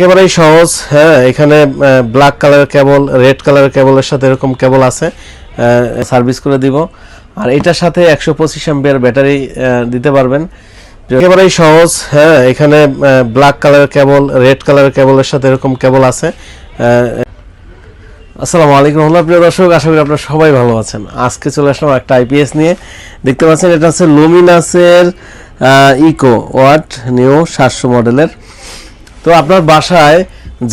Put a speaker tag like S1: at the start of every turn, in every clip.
S1: একেবারেই সহজ হ্যাঁ এখানে ব্ল্যাক কালারের কেবল রেড কালারের কেবলের সাথে এরকম কেবল আছে সার্ভিস করে দিব। আর এটার সাথে একশো পঁচিশ অ্যাম্পিয়ার ব্যাটারি দিতে পারবেন। একেবারেই সহজ হ্যাঁ এখানে ব্ল্যাক কালারের কেবল রেড কালারের কেবলের সাথে এরকম কেবল আছে। আসসালামু আলাইকুম রহমতুল্লাহ, প্রিয় দর্শক, আশা করি আপনারা সবাই ভালো আছেন। আজকে চলে আসলাম একটা আইপিএস নিয়ে। দেখতে পাচ্ছেন, এটা হচ্ছে লুমিনাসের ইকো ওয়াট নিউ সাতশো মডেলের তো আপনার বাসায়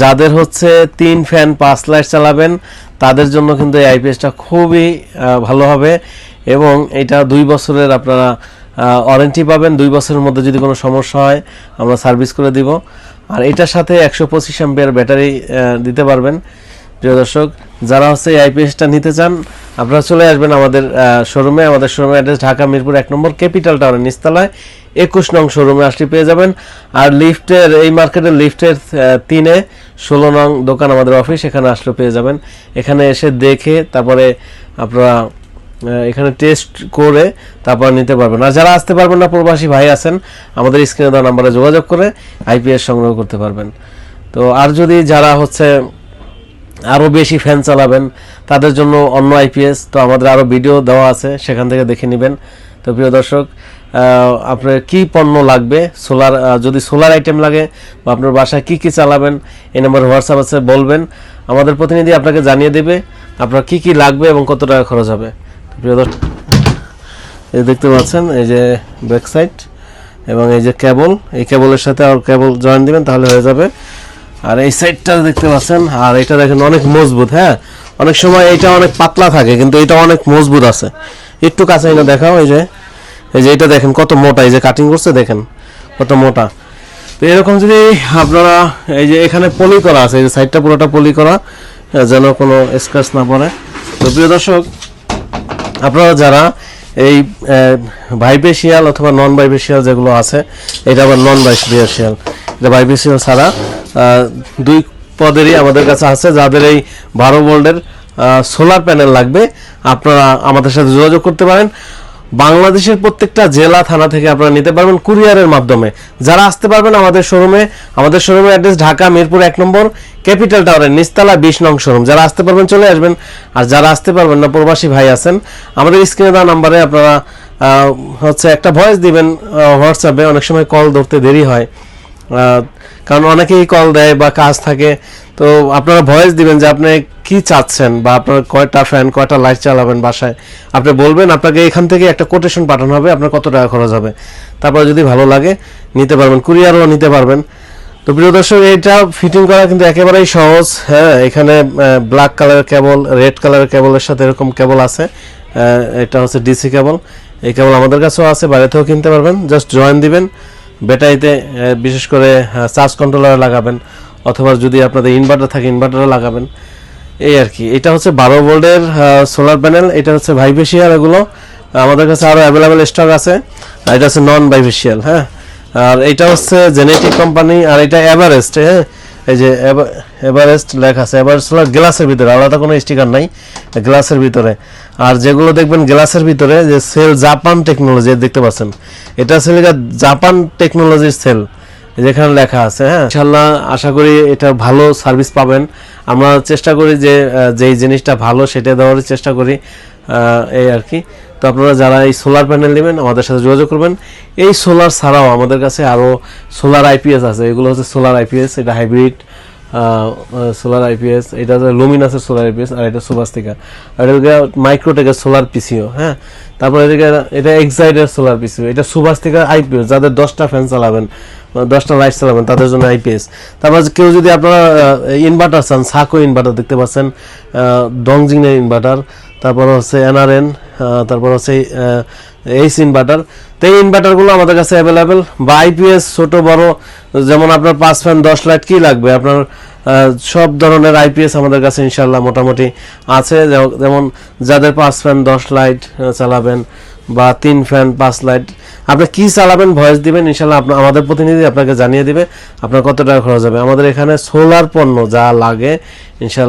S1: যাদের হচ্ছে তিন ফ্যান, পাঁচ লাইট চালাবেন, তাদের জন্য কিন্তু এই আইপিএসটা খুবই ভালো হবে এবং এটা দুই বছরের আপনারা ওয়ারেন্টি পাবেন। দুই বছরের মধ্যে যদি কোনো সমস্যা হয়, আমরা সার্ভিস করে দিব। আর এটার সাথে একশো পঁচিশ অ্যাম্পিয়ার ব্যাটারি দিতে পারবেন। প্রিয় দর্শক যারা হচ্ছে এই আইপিএসটা নিতে চান, আপনারা চলে আসবেন আমাদের শোরুমে আমাদের শোরুমে অ্যাড্রেস ঢাকা মিরপুর এক নম্বর ক্যাপিটাল টাওয়ারের নিচতলায়। একুশ নং শোরুমে আসলে পেয়ে যাবেন। আর লিফটের, এই মার্কেটের লিফটের তিনে ষোলো নং দোকান আমাদের অফিস এখানে আসলে পেয়ে যাবেন। এখানে এসে দেখে তারপরে আপনারা এখানে টেস্ট করে তারপর নিতে পারবেন। আর যারা আসতে পারবেন না, প্রবাসী ভাই আছেন, আমাদের স্ক্রিনে দেওয়া নাম্বারে যোগাযোগ করে আইপিএস সংগ্রহ করতে পারবেন। তো আর যদি যারা হচ্ছে আরও বেশি ফ্যান চালাবেন। তাদের জন্য অন্য আইপিএস তো আমাদের আরও ভিডিও দেওয়া আছে, সেখান থেকে দেখে নেবেন। তো প্রিয় দর্শক আপনার কি পণ্য লাগবে? সোলার যদি সোলার আইটেম লাগে, বা আপনার বাসায় কি কি চালাবেন, এই নম্বর হোয়াটসঅ্যাপ আছে, বলবেন। আমাদের প্রতিনিধি আপনাকে জানিয়ে দেবে আপনার কি কি লাগবে এবং কত টাকা খরচ হবে। প্রিয় দর্শক, এই দেখতে পাচ্ছেন, এই যে ব্যাক সাইড এবং এই যে কেবল এই কেবলের সাথে আর কেবল জয়েন দিবেন, তাহলে হয়ে যাবে। আর এই সাইডটা দেখতে পাচ্ছেন? আর এটা দেখেন অনেক মজবুত হ্যাঁ? অনেক সময় এটা অনেক পাতলা থাকে, কিন্তু এটা অনেক মজবুত আছে। একটু কাছে এনে দেখাও, এই যে। এই যে এটা দেখেন কত মোটা, এই যে কাটিং করছে, দেখেন কত মোটা। তো এরকম যদি আপনারা এই যে এখানে পলি করা আছে, এই যে সাইডটা পুরোটা পলি করা, যেন কোনো স্ক্র্যাচ না পড়ে। তো প্রিয় দর্শক, আপনারা যারা এই ভাইব্রেশিয়াল অথবা নন ভাইব্রেশিয়াল যেগুলো আছে, এটা আবার নন ভাইব্রেশিয়াল এটা ভাইব্রেশিয়াল ছাড়া দুই পদেরই আমাদের কাছে আছে, যাদের এই বারো ভোল্টের সোলার প্যানেল লাগবে। আপনারা আমাদের সাথে যোগাযোগ করতে পারেন। বাংলাদেশের প্রত্যেকটা জেলা, থানা থেকে আপনারা নিতে পারবেন কুরিয়ারের মাধ্যমে। যারা আসতে পারবেন আমাদের শোরুমে, আমাদের শোরুমের অ্যাড্রেস ঢাকা, মিরপুর এক নম্বর, ক্যাপিটাল টাওয়ারের নিস্তালা বিশ নং শোরুম। যারা আসতে পারবেন চলে আসবেন। আর যারা আসতে পারবেন না, প্রবাসী ভাই আছেন, আমাদের স্ক্রিনে দেওয়া নাম্বারে আপনারা হচ্ছে একটা ভয়েস দিবেন হোয়াটসঅ্যাপে অনেক সময় কল ধরতে দেরি হয়। কারণ অনেকেই কল দেয় বা কাজ থাকে, তো আপনারা ভয়েস দিবেন যে আপনি কি চাচ্ছেন বা আপনার কয়টা ফ্যান কয়টা লাইট চালাবেন বাসায়। আপনি বলবেন, আপনাকে এখান থেকে একটা কোটেশন পাঠানো হবে, আপনার কত টাকা খরচ হবে। তারপরে যদি ভালো লাগে, নিতে পারবেন কুরিয়ারও নিতে পারবেন। তো প্রিয় দর্শক এটা ফিটিং করা কিন্তু একেবারেই সহজ হ্যাঁ এখানে ব্ল্যাক কালারের কেবল রেড কালারের কেবলের সাথে এরকম কেবল আছে এটা হচ্ছে ডিসি কেবল এই কেবল আমাদের কাছেও আছে, বাইরেতেও কিনতে পারবেন জাস্ট জয়েন দিবেন। ব্যাটারিতে বিশেষ করে চার্জ কন্ট্রোলার লাগাবেন, অথবা যদি আপনাদের ইনভার্টার থাকে ইনভার্টারও লাগাবেন। এই আর কি। এটা হচ্ছে বারো ভোল্টের সোলার প্যানেল এটা হচ্ছে ভাইভেশিয়াল এগুলো। আমাদের কাছে আরও অ্যাভেলেবেল স্টক আছে। এটা হচ্ছে নন ভাইভেশিয়াল হ্যাঁ। আর এটা হচ্ছে জেনেটিক কোম্পানি আর এটা এভারেস্ট হ্যাঁ। এই যে এভারেস্ট লেখা আছে, এভারেস্ট হলো গ্লাসের ভিতরে, আলাদা কোনো স্টিকার নাই, গ্লাসের ভিতরে। আর যেগুলো দেখবেন গ্লাসের ভিতরে, যে সেল জাপান টেকনোলজি দেখতে পাচ্ছেন, এটা লেখা জাপান টেকনোলজির সেল, যেখানে লেখা আছে হ্যাঁ। ইনশাল্লাহ আশা করি এটা ভালো সার্ভিস পাবেন। আমরা চেষ্টা করি যে যেই জিনিসটা ভালো সেটা দেওয়ার চেষ্টা করি এই আর কি। আপনারা যারা এই সোলার প্যানেল নেবেন, আমাদের সাথে যোগাযোগ করবেন। এই সোলার ছাড়াও আমাদের কাছে আরও সোলার আইপিএস আছে। এগুলো হচ্ছে সোলার আইপিএস এটা হাইব্রিড সোলার আইপিএস এটা হচ্ছে লুমিনাসের সোলার আইপিএস আর এটা সুভাস্তিকা আর এটা মাইক্রোটেকের সোলার পিসিও হ্যাঁ? তারপরে এদিকে এটা এক্সাইডের সোলার পিসিও এটা সুভাস্তিকা আইপিএস যাদের দশটা ফ্যান চালাবেন দশটা লাইট চালাবেন, তাদের জন্য আইপিএস তারপর কেউ যদি আপনারা ইনভার্টার চান, সাকো ইনভার্টার দেখতে পাচ্ছেন ডংজিংয়ের ইনভার্টার তারপর হচ্ছে এনআরএন তারপর হচ্ছে এইচ ইনভার্টার তো এই ইনভার্টারগুলো আমাদের কাছে অ্যাভেলেবেল বা আইপিএস ছোট, বড়, যেমন আপনার পাঁচ ফ্যান দশ লাইট কি লাগবে? আপনার সব ধরনের আইপিএস আমাদের কাছে ইনশাল্লাহ মোটামুটি আছে। যেমন- যাদের পাঁচ ফ্যান দশ লাইট চালাবেন বা তিন ফ্যান পাঁচ লাইট আপনি কি চালাবেন ভয়েস দিবেন ইনশাল্লাহ আপনার আমাদের প্রতিনিধি আপনাকে জানিয়ে দিবে আপনার কত টাকা খরচ হবে। আমাদের এখানে সোলার পণ্য যা লাগে ইনশাল্লাহ